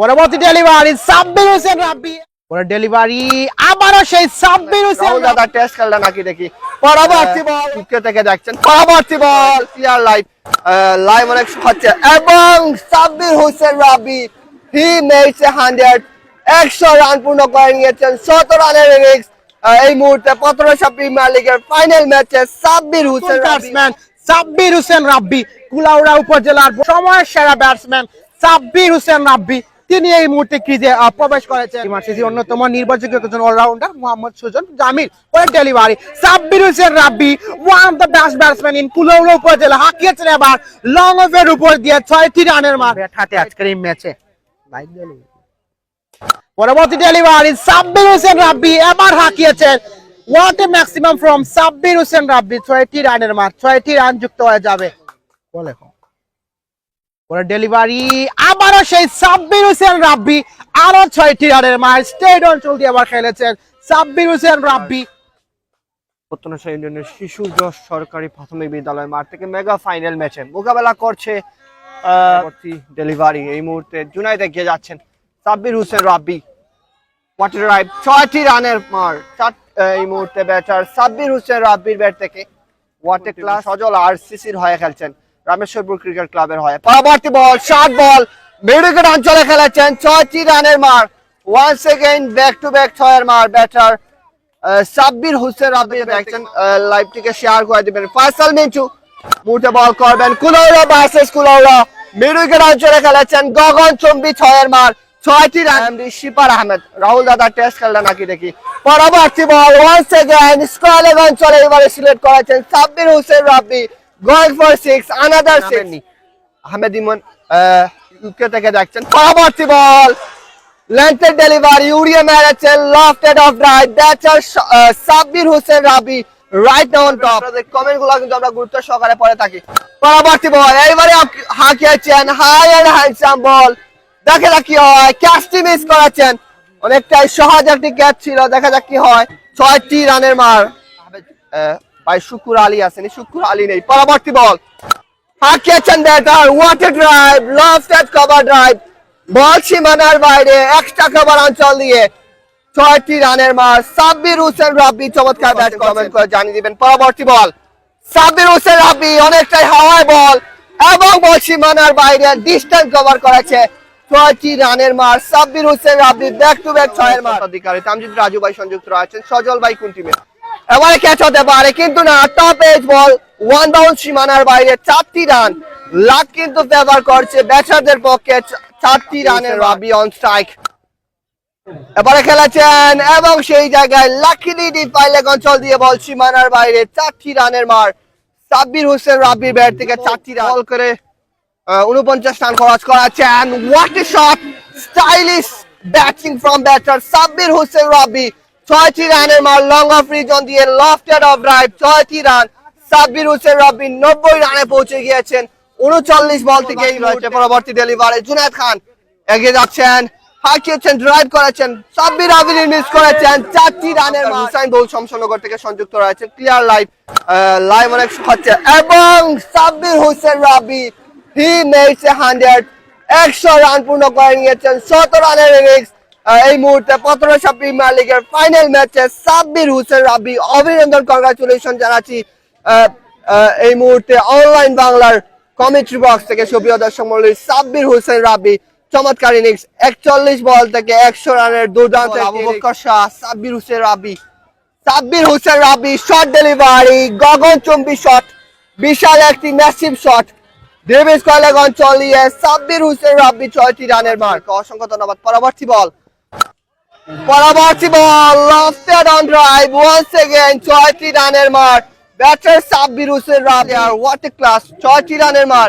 পরবর্তী ডেলিভারি সাব্বির হোসেন রাব্বি। পরে ডেলিভারি আবারও সেই সাব্বির হোসেন দাদা টেস্ট খেলটা নাকি দেখি। পরবর্তী বল উইকে থেকে দেখছেন। পরবর্তী বল ক্লিয়ার লাইভ লাইভ অনেক হচ্ছে। এবং Sabbir Hossain Rabbi he made a hundred একশো রান পূর্ণ করে নিয়েছেন। শত রানের ইনিংস এই মুহূর্তে পনেরোশো প্রিমিয়ার লিগের ফাইনাল ম্যাচে সাব্বির হোসেন ব্যাটসম্যান সাব্বির হোসেন রাব্বি কুলাউড়া উপজেলার সময়ের সেরা ব্যাটসম্যান সাব্বির হোসেন রাব্বি। তিনি এই মুহূর্তে ক্রিজে প্রবেশ করেছেন? মার্সিসির অন্যতম নির্ভরযোগ্য একজন allrounder Mohammad Sujon Jamil delivery. Sabbir Hossain Rabbi one of the best batsman in Kulaura উপজেলা হাঁকিয়েছেন এবার লং অফ এর উপর দিয়ে ছয়টি রানের মার। ব্যাট হাতে আজকের এই ম্যাচে। পরবর্তী ডেলিভারি সাব্বির হোসেন রাব্বি এবার হাঁকিয়েছেন। What a maximum from Sabbir Hossain Rabbi ছয়টি রানের মার ছয়টি রান যুক্ত হয়ে যাবে। বলে পরে ডেলিভারি আবারও সেই সাব্বির হোসেন রাব্বি আরও ছয়টি রানের মার স্টেট অঞ্চল দিয়ে আবার খেলেছেন সাব্বির হোসেন রাব্বি। প্রত্যনশা ইউনিয়নের শিশু যশ সরকারি প্রাথমিক বিদ্যালয় মাঠ থেকে মেগা ফাইনাল ম্যাচে মোকাবেলা করছে ডেলিভারি এই মুহূর্তে জুনাইদ এগিয়ে যাচ্ছেন Sabbir Hossain Rabbi. What a ride ছয়টি রানের মার চার এই মুহূর্তে ব্যাটার সাব্বির হোসেন রাব্বির ব্যাট থেকে। ওয়াটে ক্লাস সজল আর সিসির হয়ে খেলছেন। রামেশ্বরপুর ক্রিকেট ক্লাবের হয়ে। পরবর্তী বল শর্ট বল। মিডউইকেট অঞ্চলে খেলেছেন ছয়টি রানের মার। One second back to back ছয়ের মার। ব্যাটার সাব্বির হোসেন রাব্বি দেখছেন লাইভটিকে শেয়ার করে দিবেন। ফয়সাল মিন্টু মুহূর্তে বল করবেন। Kulaura versus Kulaura mid wicket অঞ্চলে খেলেছেন গগন চম্বি ছয়ের মার। ছয়টি রান। শিপার আহমেদ। রাহুল দাদা টেস্ট খেলটা নাকি দেখি। পরবর্তী বল ওয়ান সেকেন্ড স্কোয়ার অঞ্চলে এবারে সিলেক্ট করেছেন Sabbir Hossain Rabbi. Going for six another six Ahmed Emon UK থেকে দেখছেন? পরবর্তী বল লেন্থের ডেলিভারি উড়িয়ে মেরেছেন lofted off right batter Sabbir Hossain Rabi right on top আপনাদের কমেন্টগুলো কিন্তু আমরা গুরুত্ব সহকারে পড়ে থাকি। পরবর্তী বল এইবারে হাঁকিয়েছেন হাই এন্ড হ্যান্ডসাম বল দেখা যাক কি হয়। ক্যাচটি মিস করেছেন। অনেকটাই সহজ একটি ক্যাচ ছিল। দেখা যাক কি হয়। ছয়টি রানের মার। ভাই শুকুর আলী আছেন। শুকুর আলী নেই। পরবর্তী ball. হাঁকিয়েছেন batter a drive cover drive ball সীমানার বাইরে এক্সট্রা কভার অঞ্চল দিয়ে ছয়টি রানের মার। সাব্বির হোসেন রাব্বি চমৎকার ব্যাট কমেন্ট করে জানিয়ে দিবেন। পরবর্তী বল। সাব্বির হোসেন রাব্বি অনেকটাই হাওয়ায় বল এবং বল সীমানার বাইরে ডিস্টেন্স কভার করেছে। ছয়টি রানের মার। Sabbir Hossain Rabbi back to back ছয়ের মার। অধিকারী তামজিদ রাজু ভাই সংযুক্ত রয়েছেন। সজল ভাই কোন টিমে এবারে ক্যাচ হতে পারে কিন্তু না top edge ball one bounce সীমানার বাইরে চারটি রান লাক কিন্তু ফেভার করছে ব্যাটারদের পক্ষে চারটি রানের রাবি অন স্ট্রাইক এবারে খেলেছেন এবং সেই জায়গায় লাকিলি ডিপ পাইলেক অঞ্চল দিয়ে বল সীমানার বাইরে চারটি রানের মার। সাব্বির হোসেন রাবির ব্যাট থেকে চারটি রান বল করে উনপঞ্চাশ রান খরচ করাচ্ছেন what a shot stylish batting from batter Sabbir Hossain Rabi ছয়টি রানের মার লং অফ রিজন দিয়ে লফটেড অফ রাইট ছয়টি রান। সাব্বির হোসেন রাবি নব্বই রানে পৌঁছে গিয়েছেন। উনচল্লিশ বল থেকে রয়েছে পরবর্তী ডেলিভারি জুনায়দ খান এগিয়ে যাচ্ছেন। হাঁকিয়েছেন ড্রাইভ করেছেন। সাব্বির মিস করেছেন। চারটি রানের হুসাইন বহুল শমশনগর থেকে সংযুক্ত রয়েছে। ক্লিয়ার লাইভ লাইভ অনেক হচ্ছে। এবং সাব্বির হোসেন রাবি হি হান্ড্রেড একশো রান পূর্ণ করে নিয়েছেন। শত রানের ইনিংস এই মুহূর্তে পনেরোশো প্রিমিয়ার লিগের ফাইনাল ম্যাচে সাব্বির হোসেন রাবি অভিনন্দন কংগ্রাচুলেশন জানাচ্ছি। এই মুহূর্তে অনলাইন বাংলার কমেন্ট্রি বক্স থেকে সুপ্রিয় দর্শক মন্ডলী সাব্বির হোসেন রাবি চমৎকার ইনিংস একচল্লিশ বল থেকে একশো রানের দুর্দান্ত সাব্বির হোসেন রাবি সাব্বির হোসেন রাবি শট ডেলিভারি গগন চম্বি শট বিশাল একটি ম্যাসিভ শট ডেভিস কয়লাগ অঞ্চল দিয়ে সাব্বির হোসেন রাব্বি ছয়টি রানের মার্ক অসংখ্য ধন্যবাদ। পরবর্তী বল। পরবর্তী বল ড্রাইভ ওয়ান্স এগেইন ছয়টি রানের মার ব্যাটার সাব্বির হোসেন রাব্বি আর হোয়াট ক্লাস ছয়টি রানের মার